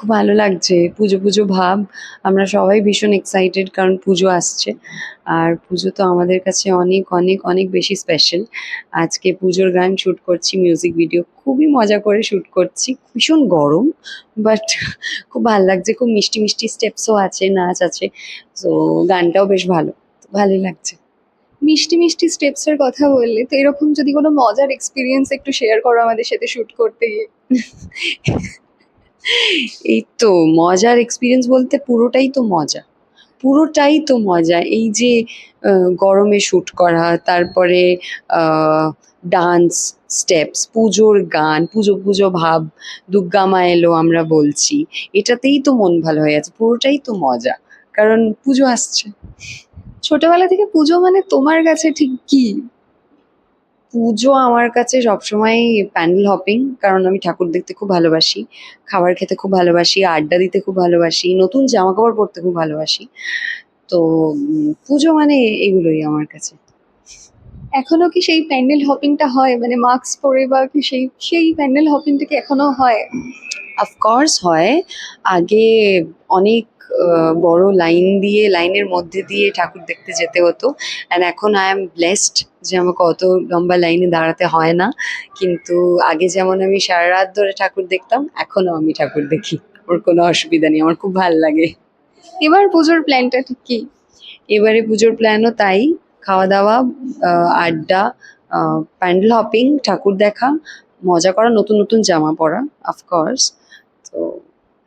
খুব ভালো লাগছে। পুজো পুজো ভাব, আমরা সবাই ভীষণ এক্সাইটেড কারণ পুজো আসছে। আর পুজো তো আমাদের কাছে অনেক অনেক অনেক বেশি স্পেশাল আজকে পুজোর গান শ্যুট করছি মিউজিক ভিডিও খুবই মজা করে শ্যুট করছি। ভীষণ গরম বাট খুব ভালো লাগছে। খুব মিষ্টি মিষ্টি স্টেপসও আছে, নাচ আছে। তো গানটাও বেশ ভালো। ভালোই লাগছে। মিষ্টি মিষ্টি স্টেপসের কথা বললে, তো এরকম যদি কোনো মজার এক্সপিরিয়েন্স একটু শেয়ার করো আমাদের সাথে শুট করতে গিয়ে। এই তো মজার এক্সপিরিয়েন্স বলতে পুরোটাই তো মজা। পুরোটাই তো মজা। এই যে গরমে শ্যুট করা, তারপরে ডান্স স্টেপস পুজোর গান, পুজো পুজো ভাব, দুর্গা মা এলো আমরা বলছি। এটাতেই তো মন ভালো হয়ে আছে। পুরোটাই তো মজা। কারণ পুজো আসছে। ছোটবেলা থেকে পুজো মানে তোমার কাছে ঠিক কি? পুজো আমার কাছে সবসময় প্যান্ডেল হপিং, কারণ আমি ঠাকুর দেখতে খুব ভালোবাসি, খাবার খেতে খুব ভালোবাসি, আড্ডা দিতে খুব ভালোবাসি, নতুন জামা কাপড় পরতে খুব ভালোবাসি। তো পুজো মানে এগুলোই আমার কাছে। এখনও কি সেই প্যান্ডেল হপিংটা হয়? মানে মাস্ক পরে বা কি সেই সেই প্যান্ডেল হপিংটা কি এখনও হয়? অফকোর্স হয়। আগে অনেক বড় লাইন দিয়ে লাইনের মধ্যে দিয়ে ঠাকুর দেখতে যেতে হতো। অ্যান্ড এখন আই এম ব্লেসড যে আমাকে অত লম্বা লাইনে দাঁড়াতে হয় না। কিন্তু আগে যেমন আমি সারা রাত ধরে ঠাকুর দেখতাম এখনও আমি ঠাকুর দেখি। ওর কোনো অসুবিধা নেই আমার খুব ভালো লাগে। এবার পুজোর প্ল্যানটা ঠিক কি? এবারে পুজোর প্ল্যানও তাই। খাওয়া দাওয়া আড্ডা প্যান্ডেল হপিং ঠাকুর দেখা মজা করা নতুন নতুন জামা পরা অফকোর্স